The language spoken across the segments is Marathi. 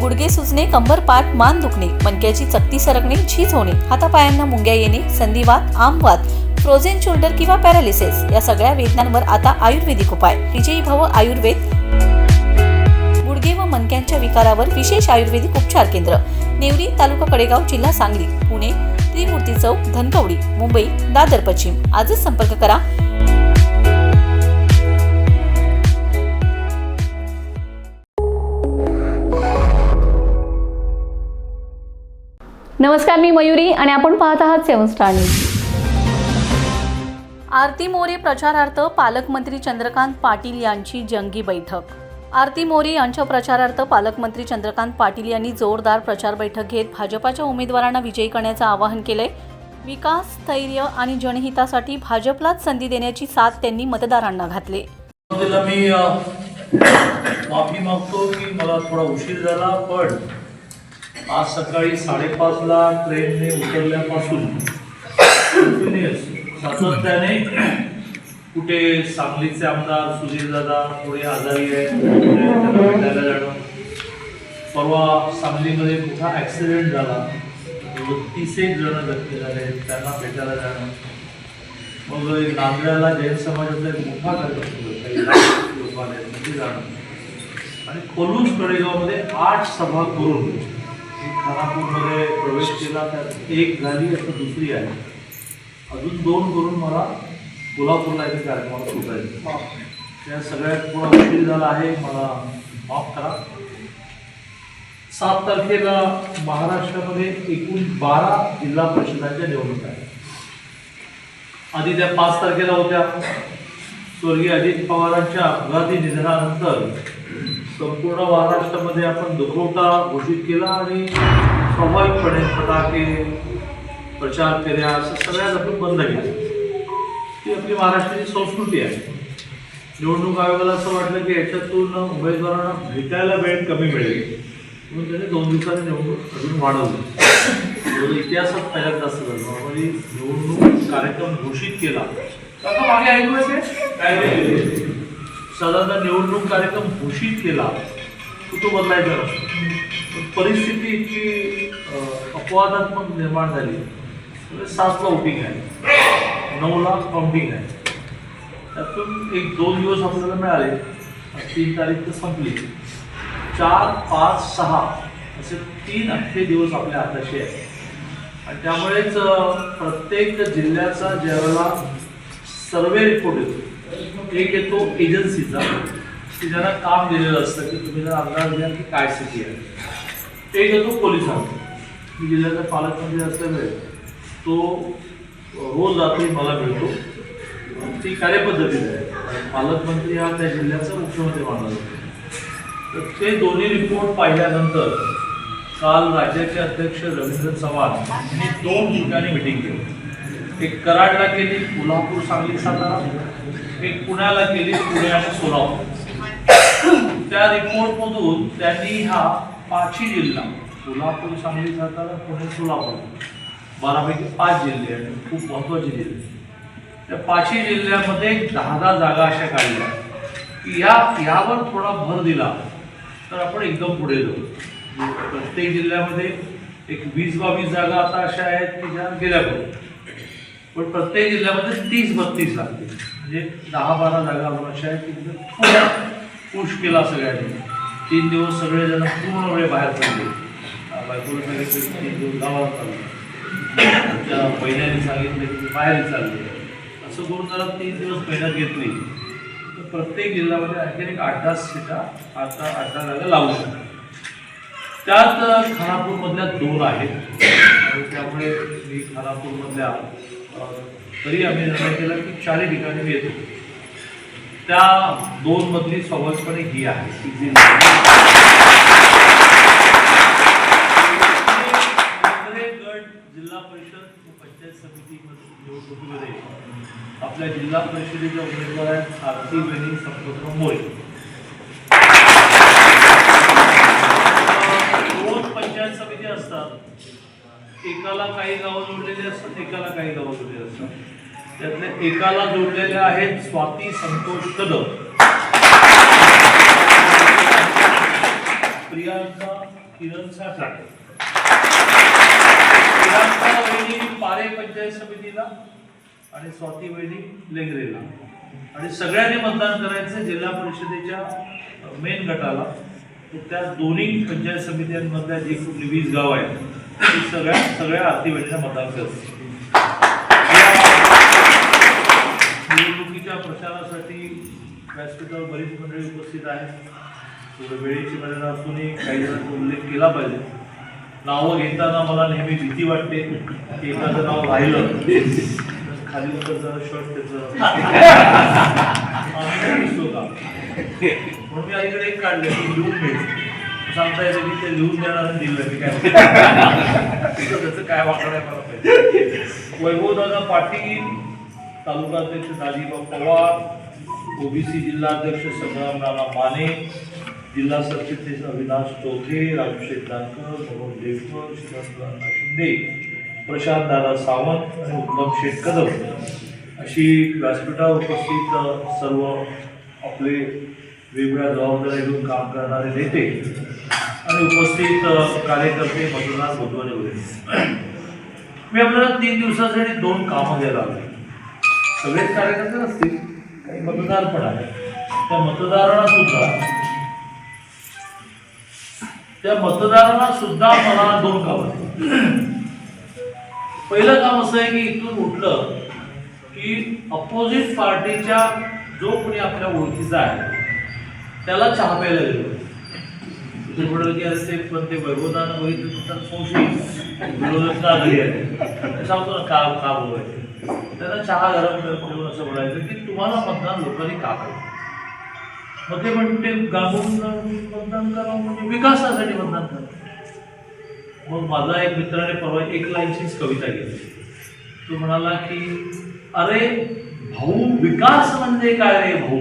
गुडघे सुजणे कंबर पाठ मान दुखणे मणक्याची चकती सरकणे झीज होणे हातापायांना मुंग्या येणे संधिवात आमवात फ्रोझेन शोल्डर किंवा पॅरालिसिस या सगळ्या वेदनांवर आता आयुर्वेदिक उपाय. विजयी भव आयुर्वेद. गुडघे व मणक्यांच्या विकारावर विशेष आयुर्वेदिक उपचार केंद्र. नेवरी तालुका कडेगाव जिल्हा सांगली पुणे त्रिमूर्ती चौक धनकवडी मुंबई दादर पश्चिम. आजच संपर्क करा. नमस्कार मी मयुरी आणि आपण पाहत आहात Seven Star News. Aarti More प्रचारार्थ पालकमंत्री चंद्रकांत पाटील यांची जंगी बैठक. आरती मोरे यांच्या प्रचारार्थ पालकमंत्री चंद्रकांत पाटील यांनी जोरदार प्रचार बैठक घेत भाजपाच्या उमेदवारांना विजयी करण्याचं आवाहन केलंय. विकास स्थैर्य आणि जनहितासाठी भाजपलाच संधी देण्याची साथ त्यांनी मतदारांना घातली. माफी मागतो की मला थोडा उशीर झाला पण आज सकाळी साडेपाचला ट्रेनने उतरल्यापासून continuous सातत्याने कुठे सांगलीचे आमदार सुधीर दादा थोडे आजारी आहेत त्यांना भेटायला जाणं. परवा सांगलीमध्ये मोठा ॲक्सिडेंट झाला. तीस एक जण जखमी झाले त्यांना भेटायला जाणं. मग नांदऱ्याला जैन समाजाचा एक मोठा कार्यक्रम जाणं. आणि खोलूस कडेगावमध्ये आठ सभा करून खानापूरमध्ये प्रवेश केला त्यात एक झाली आता दुसरी आहे. अजून दोन करून मला कोल्हापूरला एका कार्यक्रमाला सुटायचं त्या सगळ्यात थोडा उशीर झाला आहे मला माफ करा. सात तारखेला महाराष्ट्रामध्ये एकूण बारा जिल्हा परिषदांच्या निवडणुका आहेत. आधी त्या पाच तारखेला होत्या. स्वर्गीय अजित पवारांच्या अपघाती निधनानंतर संपूर्ण महाराष्ट्रामध्ये आपण दुखवटा घोषित केला आणि स्वाभाविकपणे फटाके प्रचार फेऱ्या असं सगळ्यात आपण बंद केलं ही आपली महाराष्ट्राची संस्कृती आहे. निवडणूक आयोगाला असं वाटलं की याच्यातून उमेदवारांना भेटायला वेळ कमी मिळेल. म्हणून त्याने दोन दिवसांनी निवडणूक अजून वाढवली. इतिहासात पहिल्यांदा असं झालं. नॉर्मली निवडणूक कार्यक्रम घोषित केला. मागे ऐकूया ते काय. साधारणतः निवडणूक कार्यक्रम घोषित केला तो बदलायचा नसतो परिस्थिती इतकी अपवादात्मक निर्माण झाली. म्हणजे सातला वोटिंग आहे. नऊला काउंटिंग आहे. त्यातून एक दोन दिवस आपल्याला मिळाले. तीन तारीख तर संपली. चार पाच सहा असे तीन अख्खे दिवस आपल्या हाताशी आहे आणि त्यामुळेच प्रत्येक जिल्ह्याचा ज्यावेळेला सर्वे रिपोर्ट येतो एक येतो एजन्सीचा की ज्यांना काम दिलेलं असतं की तुम्ही जर अंदाज द्या की काय स्थिती आहे. एक येतो पोलिसांचा मी जिल्ह्याचा पालकमंत्री असल्यामुळे तो रोज रात्री मला मिळतो ती कार्यपद्धती आहे. पालकमंत्री हा त्या जिल्ह्याचा मुख्यमंत्री मानला जातो. तर ते दोन्ही रिपोर्ट पाहिल्यानंतर काल राज्याचे अध्यक्ष रवींद्र चव्हाण यांनी दोन ठिकाणी मिटिंग केली. एक कराडला केली कोल्हापूर सांगली सातारा. एक पुण्याला केली पुणे आणि सोलापूर. त्या रिपोर्टमधून त्यांनी हा पाचही जिल्हा कोल्हापूर सांगली सातारा पुणे सोलापूर बारापैकी पाच जिल्हे आणि खूप महत्त्वाचे जिल्हे. त्या पाचही जिल्ह्यामध्ये दहा दहा जागा अशा काढल्या. की या यावर थोडा भर दिला तर आपण एकदम पुढे जाऊ. प्रत्येक जिल्ह्यामध्ये एक वीस बावीस जागा आता अशा आहेत की ज्या गेल्या पाहिजे पण प्रत्येक जिल्ह्यामध्ये तीस बत्तीस लागते म्हणजे दहा बारा जागा आपण अशा आहेत की पुश केला सगळ्यांनी तीन दिवस सगळेजण पूर्ण वेळ बाहेर पडले. अं, बायकोला सांगितलं की तीन दिवस गावाला चालले. आमच्या महिन्याने सांगितलं की बाहेर चालले. असं करून जरा तीन दिवस मेहनत घेतली. तर प्रत्येक जिल्ह्यामध्ये आणखी एक आठ दहा सीटा आता आठ दहा जागा लावू शकतात. त्यात खानापूरमधल्या दोन आहेत. आणि त्यामुळे मी खानापूरमधल्या तरी आम्ही निर्णय केला की चारही ठिकाणी मी येतो. त्या दोन मधली स्वाभाविकपणे ही आहे. जिल्हा परिषद पंचायत समितीमध्ये आपल्या जिल्हा परिषदेच्या उमेदवार आहेत आरती बेनी दोन पंचायत समिती असतात एकाला काही गावं जोडलेली असतात एकाला काही गावं जोडलेली असतात. त्यातल्या एकाला जोडलेल्या आहेत स्वाती संतोष कदम. प्रियांका किरण साठे प्रियांका वहिनी पारे पंचायत समितीला आणि स्वाती वहिनी लेंगरेला. आणि सगळ्यांनी मतदान करायचं जिल्हा परिषदेच्या मेन गटाला. त्या दोन्ही पंचायत समित्यांमधल्या जी कुठली वीस गाव आहेत सगळ्या सगळ्या आरती वहिनीला मतदान निवडणुकीच्या प्रचारासाठी व्यासपीठावर बरीच मंडळी उपस्थित आहेत. थोडं वेळेची मर्यादा असूनही काही जणांचा उल्लेख केला पाहिजे. नावं घेताना मला नेहमी भीती वाटते की एखादं नाव राहिलं खाली जरा शर्ट त्याचं. म्हणून मी अलीकडे एक काढले की लिहून मिळेल सांगता येतं की ते लिहून देणार दिलं मी काय? त्याचं काय वाकडं आहे मला पाहिजे वैभवदादा पाटील तालुका अध्यक्ष दाजीबा पवार ओबीसी जिल्हाध्यक्ष संग्राम राणा माने जिल्हा सरचिटणीस अविनाश चौथे राजशेठ जानकर मनोज देवकर श्रीकांत शिंदे प्रशांत दादा सावंत आणि उत्तम शेठ कदम अशी व्यासपीठावर उपस्थित सर्व आपले वेगवेगळ्या जबाबदाऱ्या घेऊन काम करणारे नेते आणि उपस्थित कार्यकर्ते मतदार बंधूने वगैरे मी आपल्याला तीन दिवसासाठी दोन कामं द्यायला आलोय सगळेच कार्यकर्ते नसतील काही मतदार पण आहेत. त्या मतदारांना सुद्धा त्या मतदारांना सुद्धा मला दोन काम पहिलं काम असं आहे की इथून उठलं की अपोजिट पार्टीच्या जो कोणी आपल्या ओळखीचा आहे त्याला चहा प्यायला गेलो तिथे म्हटलं की पण ते वैभवदान बघितलं तर संशयी का आहे सांगतो ना का का बोलायचं त्यांना चहा गरम करून असं बोलायचं की तुम्हाला मतदान लोकांनी का करायचं मग ते म्हणते गांगून मतदान करा म्हणजे विकासासाठी मतदान करा. मग माझा एक मित्राने परवा एक लाईनचीच कविता केली. तो म्हणाला की अरे भाऊ विकास म्हणजे काय रे भाऊ?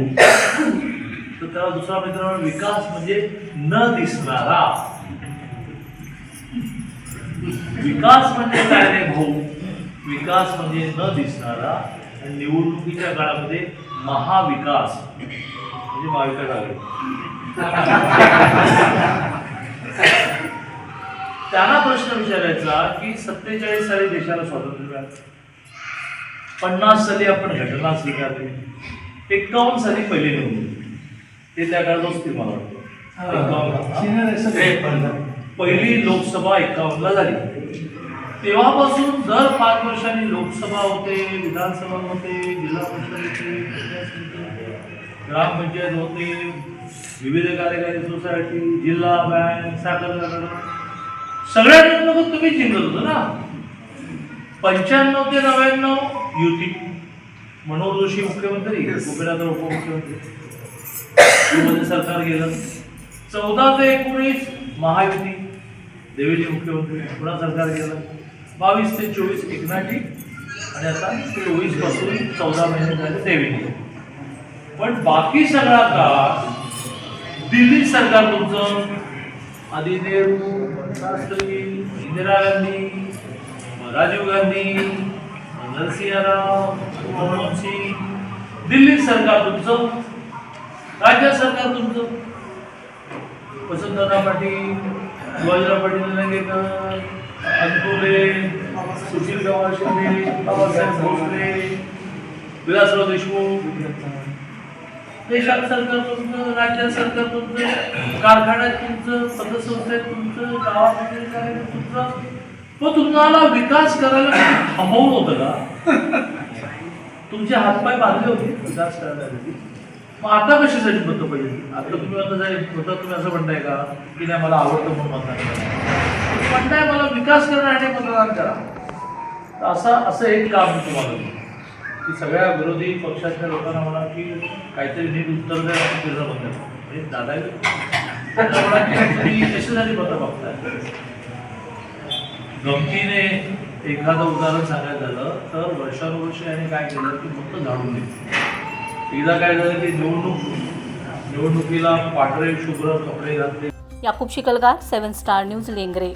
तर त्याला दुसरा मित्र विकास म्हणजे न दिसणारा. विकास म्हणजे काय रे भाऊ? विकास म्हणजे न दिसणारा आणि निवडणुकीच्या काळामध्ये महाविकास. म्हणजे महाविकास आले त्यांना प्रश्न विचारायचा की सत्तेचाळीस साली देशाला स्वातंत्र्य मिळालं. पन्नास साली आपण घटना स्वीकारली. एकावन्न साली पहिली निवडणूक ते त्या काळात असतील मला वाटतं. पहिली लोकसभा एक्कावन्नला झाली. तेव्हापासून दर पाच वर्षांनी लोकसभा होते विधानसभा होते जिल्हा परिषद होते पंचायत समिती होते, ग्रामपंचायत होते विविध कार्यकारी सोसायटी जिल्हा बँक साखर कारखाना. सगळ्या निवडणुका तुम्ही जिंकत होतो ना. पंच्याण्णव ते नव्याण्णव युती. मनोहर जोशी मुख्यमंत्री गोपीनाथ उपमुख्यमंत्री. मध्ये सरकार गेलं. चौदा ते एकोणीस महायुती. देवेंद्र मुख्यमंत्री पुन्हा सरकार गेलं. बावीस ते चोवीस एकनाटी आणि आता चोवीसपासून चौदा महिने झाले देवेंद्र. पण बाकी सगळा काळ दिल्ली सरकार तुमचं. आधी नेहरू शास्त्री इंदिरा गांधी राजीव गांधी नरसिंह राव मनमोहन सिंग. दिल्ली सरकार तुमचं. राज्य सरकार तुमचं? वसंतदादा पाटील शिवाजीराव पाटील निलंगेकर अंतुले सुशील गवार शिंदे बाबासाहेब भोसले विलासराव देशमुख. देशात सरकार तुमचं राज्यात सरकार तुमचं कारखान्यात तुमचं पतसंस्थेत तुमचं गावामध्ये काय तुमचं. मग तुम्हाला विकास करायला थांबवलं होतं का? तुमचे हातपाय बांधले होते विकास करायला. मग आता कशासाठी मतं पाहिजे आता तुम्ही आता जर होता तुम्ही असं म्हणताय का? की नाही मला आवडतं म्हणून मतदान करा म्हणताय मला विकास करण्यासाठी मतदान करा. तर असं असं एक काम मी तुम्हाला की सगळ्या विरोधी पक्षातल्या लोकांना म्हणा की काहीतरी नीट उत्तर द्या आणि फिरणं बंद म्हणजे दादा तुम्ही कशासाठी मतं बघताय गमतीने एखादं उदाहरण सांगायचं झालं तर वर्षानुवर्षे याने काय केलं की फक्त झाडून घेतली एकदा काय झालं की निवडणूक निवडणुकीला पांढरे शुभ्र कपडे घातले. Yakub Shikalgar Seven Star News Lengare.